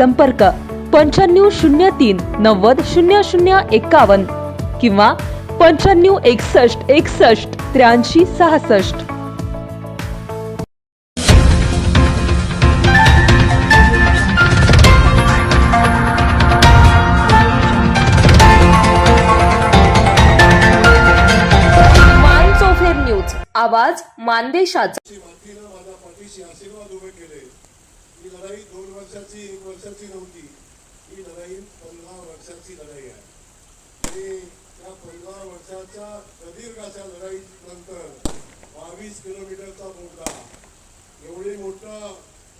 संपर्क पंच्याण्णव शून्य तीन नव्वद शून्य शून्य एक्कावन्न किंवा पंच्याण्णव एकसष्ट एकसष्ट त्र्याऐंशी सहासष्ट. न्यूज. आवाज मानदेशाचा ची मातीनं माझ्या पाठीशी आशीर्वाद उभे केले ही लढाई दोन वर्षाची एक वर्षाची नव्हती. ही लढाई पंधरा वर्षाची लढाई आहे. आणि त्या पंधरा वर्षाच्या प्रदीर्घ अशा लढाई नंतर बावीस किलोमीटरचा बोगदा एवढी मोठा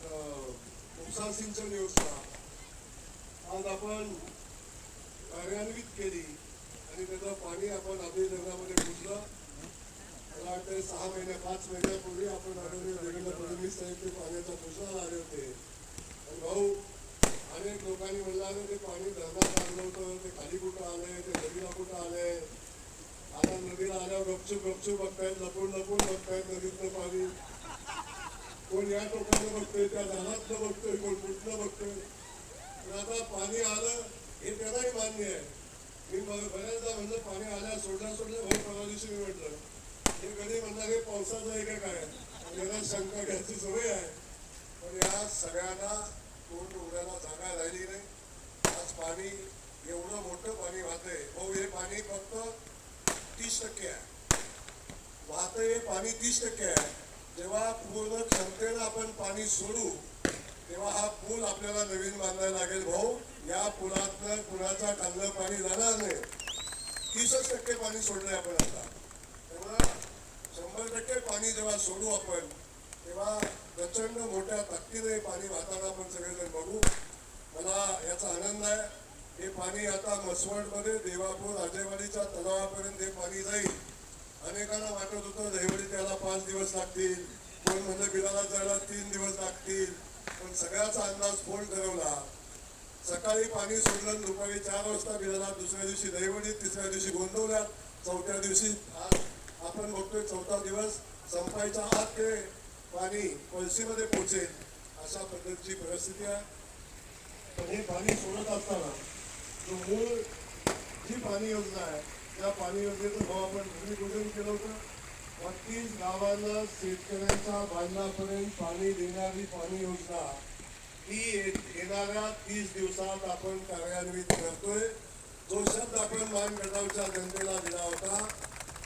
अं, सिंचन योजना आज आपण कार्यान्वित केली आणि त्याचं पाणी आपण आपल्या जगामध्ये घुसलं मला वाटतं सहा महिन्या पाच महिन्यापूर्वी आपण आढळले देवेंद्र फडणवीस साहेब ते पाण्याचा प्रश्नाला आले होते भाऊ अनेक लोकांनी म्हणलं ते पाणी धरणात आणलं होतं ते खाली कुठं आलंय ते नदीला कुठं आलंय? आता नदीला आल्यावर गपचूप गपचूप बघतायत लपून लपून बघतायत नदीतलं पाणी. कोण या टोकानं बघतोय त्या धरणातलं बघतोय कोण कुठलं बघतोय? पण आता पाणी आलं हे त्यालाही मान्य आहे. मी बऱ्याचदा म्हणलं पाणी आल्या सोडल्या सोडल्या भाऊ परवा दिवशी मी म्हटलं. हे कधी म्हणणार हे पावसाचं आहे का काय? त्याला शंका घ्यायची सवय पण या सगळ्यांना तोंड उघडायला जागा राहिली नाही. आज पाणी एवढं मोठं पाणी वाहतंय. भाऊ हे पाणी फक्त तीस टक्के आहे. वाहतं हे पाणी तीस टक्के आहे. जेव्हा पूर्ण क्षमतेनं आपण पाणी सोडू तेव्हा हा पूल आपल्याला नवीन बांधायला लागेल भाऊ. या पुलातलं पुलाचा खाल्लं पाणी जाणार नाही. तीसच टक्के पाणी सोडलंय आपण आता. तेव्हा शंभर टक्के पाणी जेव्हा सोडू आपण तेव्हा प्रचंड मोठ्या ताकदीने पाणी वाहताना आपण सगळेजण बघू. मला याचा आनंद आहे. हे पाणी आता मसवडमध्ये देवापूर अजयवाडीच्या तलावापर्यंत हे पाणी जाईल. अनेकांना वाटत होतं दहिवडी त्याला पाच दिवस लागतील. कोण म्हणजे बिलाला जायला तीन दिवस लागतील. पण सगळ्याचा अंदाज फोन ठरवला. सकाळी पाणी सोडलं दुपारी चार वाजता बिलाला दुसऱ्या दिवशी दहिवडीत तिसऱ्या दिवशी गोंदवल्या. चौथ्या दिवशी आज आपण बघतोय चौथा दिवस संपायच्या आत ते पाणी पळशीमध्ये पोचेल अशा पद्धतीची परिस्थिती आहे. पण हे पाणी सोडत असताना जो मूळ जी पाणी योजना आहे त्या पाणी योजनेचं भाव आपण भूमिपूजन केलं होतं. बत्तीस गावांना शेतकऱ्यांच्या बांधण्यापर्यंत पाणी देणारी पाणी योजना ही येणाऱ्या तीस दिवसात आपण कार्यान्वित करतोय. जो शब्द आपण मानगडावच्या जनतेला दिला होता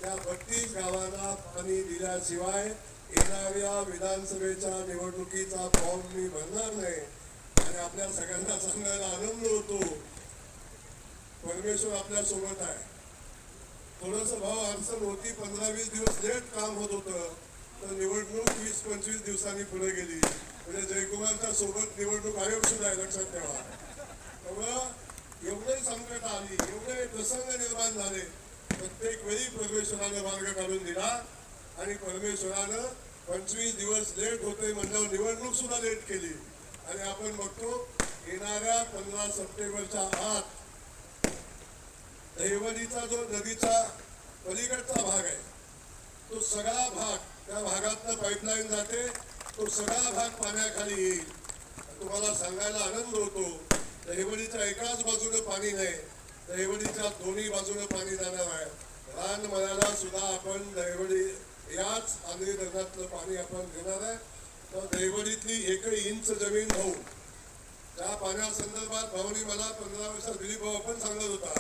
त्या बत्तीस गावांना पाणी दिल्याशिवाय येणाऱ्या विधानसभेच्या निवडणुकीचा फॉर्म मी भरणार नाही. आणि आपल्या सगळ्यांना सांगायला आनंद होतो. परमेश्वर आपल्यासोबत आहे. थोडस भाव अडचण होती पंधरा वीस दिवस लेट काम होत होतं. तर निवडणूक वीस पंचवीस दिवसांनी पुढे गेली. म्हणजे जयकुमारच्या सोबत निवडणूक आयोग सुद्धा आहे लक्षात ठेवा. त्यामुळं एवढे संकट आली एवढे प्रसंग निर्माण झाले. प्रत्येक वेळी परमेश्वराने मार्ग काढून दिला. आणि परमेश्वरानं पंचवीस दिवस लेट होते म्हणल्यावर निवडणूक सुद्धा लेट केली. आणि आपण बघतो येणाऱ्या पंधरा सप्टेंबरच्या आत दहिवडीचा जो नदीचा पलीकडचा भाग आहे तो सगळा भाग त्या भागातनं पाईपलाईन जाते तो सगळा भाग पाण्याखाली येईल. तुम्हाला सांगायला आनंद होतो दहिवडीच्या एकाच बाजूने पाणी नाही दहिवडीच्या दोन्ही बाजूने पाणी जाणार आहे. रान मनाला सुद्धा आपण दहिवडी याच आंध्री धरणातलं पाणी आपण घेणार आहे. तर दहिवडीतली एकही इंच जमीन होऊन त्या पाण्यासंदर्भात भाऊनी मला पंधरा वर्षात दिलीप भाऊ पण सांगत होता.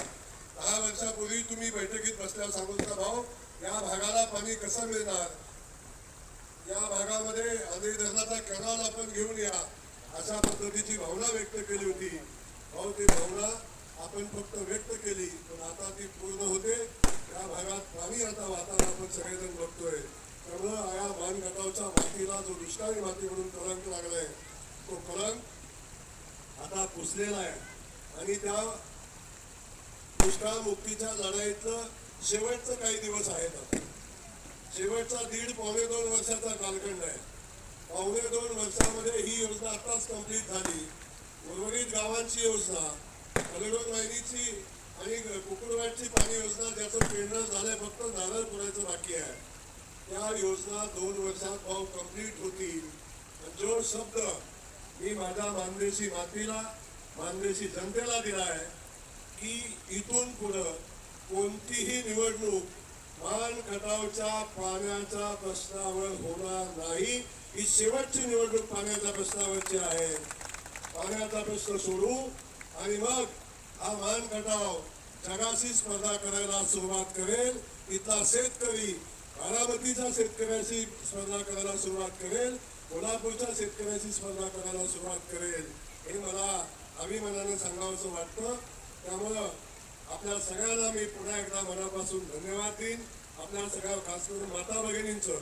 दहा वर्षापूर्वी तुम्ही बैठकीत बसल्यावर सांगत होता भाऊ या भागाला पाणी कसं मिळणार? या भागामध्ये आंध्री धरणाचा कॅनॉल आपण घेऊन या. अशा पद्धतीची भावना व्यक्त केली होती. भाऊ ती भावना आपण फक्त व्यक्त केली पण आता ती पूर्ण होते. या भागात पाणी आता वाहताना आपण सगळेजण बघतोय. त्यामुळं या मान गटावच्या मातीला जो दुष्काळी माती म्हणून कलंक लागलाय तो कलंक आता पुसलेला आहे. आणि त्या दुष्काळ मुक्तीच्या लढाईतलं शेवटचं काही दिवस आहेत शेवटचा दीड पावणे दोन वर्षाचा कालखंड आहे. पावणे दोन वर्षामध्ये ही योजना आताच कंप्लीट झाली. उर्वरित गावांची योजना कलेडोन वाहिनीची आणि कुकुडवाडची पाणी योजना ज्याचं पेरणं झालंय फक्त त्या योजना दोन वर्षात भाऊ कंप्लीट होतील जो शब्द मी माझ्या मानदेशी मातीला मानदेशी जनतेला दिला आहे की इथून पुढं कोणतीही निवडणूक मान खटावच्या पाण्याच्या प्रश्नावर होणार नाही. ही शेवटची निवडणूक पाण्याच्या प्रश्नावरची आहे. पाण्याचा प्रश्न सोडू आणि मग हा मान खटाव जगाशी स्पर्धा करायला सुरुवात करेल. इथला शेतकरी बारामतीचा शेतकऱ्याशी स्पर्धा करायला सुरुवात करेल. कोल्हापूरच्या शेतकऱ्याशी स्पर्धा करायला सुरुवात करेल. हे मला अभिमानाने सांगावंसं वाटतं. त्यामुळं आपल्या सगळ्यांना मी पुन्हा एकदा मनापासून धन्यवाद देईन. आपल्या सगळ्या खास करून माता भगिनींचं.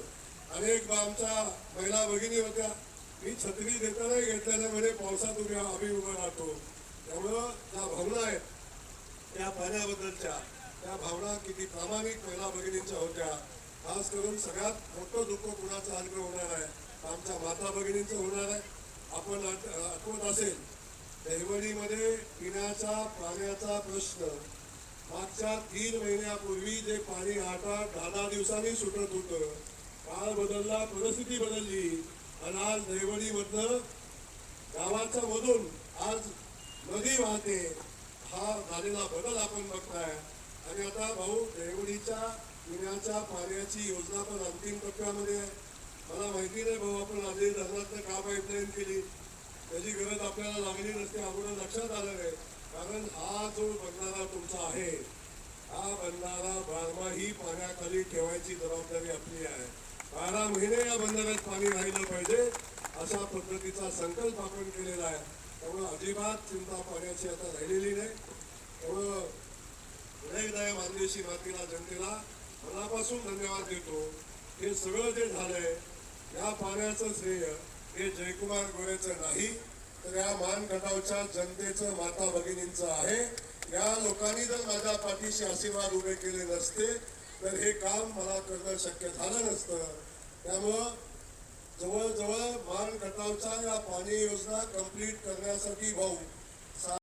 अनेक आमच्या महिला भगिनी होत्या. मी छत्री देतानाही घेतल्याने पावसात उभ्या आम्ही उभा राहतो. त्यामुळं ज्या भावना आहेत त्या पाण्याबद्दलच्या त्या भावना किती प्रामाणिक महिला भगिनींच्या होत्या. खास करून सगळ्यात मोठं दुःख कुणाचं हलकं होणार आहे? आमच्या माता भगिनींचं होणार आहे. आपण आठवत असेल दहिवडीमध्ये पिण्याचा पाण्याचा प्रश्न. मागच्या तीन महिन्यापूर्वी जे पाणी आठ आठ दहा दहा दिवसांनी सुटत होतं काळ बदलला परिस्थिती बदलली. आणि आज दहिवडीमधनं गावाच्या मधून आज नदी वाहते. हा झालेला बदल आपण बघताय. आणि आता भाऊ देवडीच्या पिण्याच्या पाण्याची योजना पण अंतिम टप्प्यामध्ये आहे. मला माहिती नाही भाऊ आपण आधी धरणातनं का पाईपलाईन केली. त्याची गरज आपल्याला लागली नसते अगोदर लक्षात आलं नाही. कारण हा जो बंधारा तुमचा आहे हा बंधारा बारमाही पाण्याखाली ठेवायची जबाबदारी आपली आहे. बारा महिने या बंधाऱ्यात पाणी राहिलं पाहिजे अशा पद्धतीचा संकल्प आपण केलेला आहे. त्यामुळं अजिबात चिंता पाण्याची आता राहिलेली नाही. त्यामुळं पुन्हा एकदा या मानदेशी मातीला जनतेला मनापासून धन्यवाद देतो. हे सगळं जे झालंय या पाण्याचं श्रेय हे जयकुमार गोरेचं नाही तर या मानखटावच्या जनतेचं माता भगिनींचं आहे. या लोकांनी जर माझ्या पाठीशी आशीर्वाद उभे केले नसते तर हे काम मला करणं शक्य झालं नसतं. त्यामुळं जवळजवळ मानखटावच्या या पाणी योजना कंप्लीट करण्यासाठी भाऊ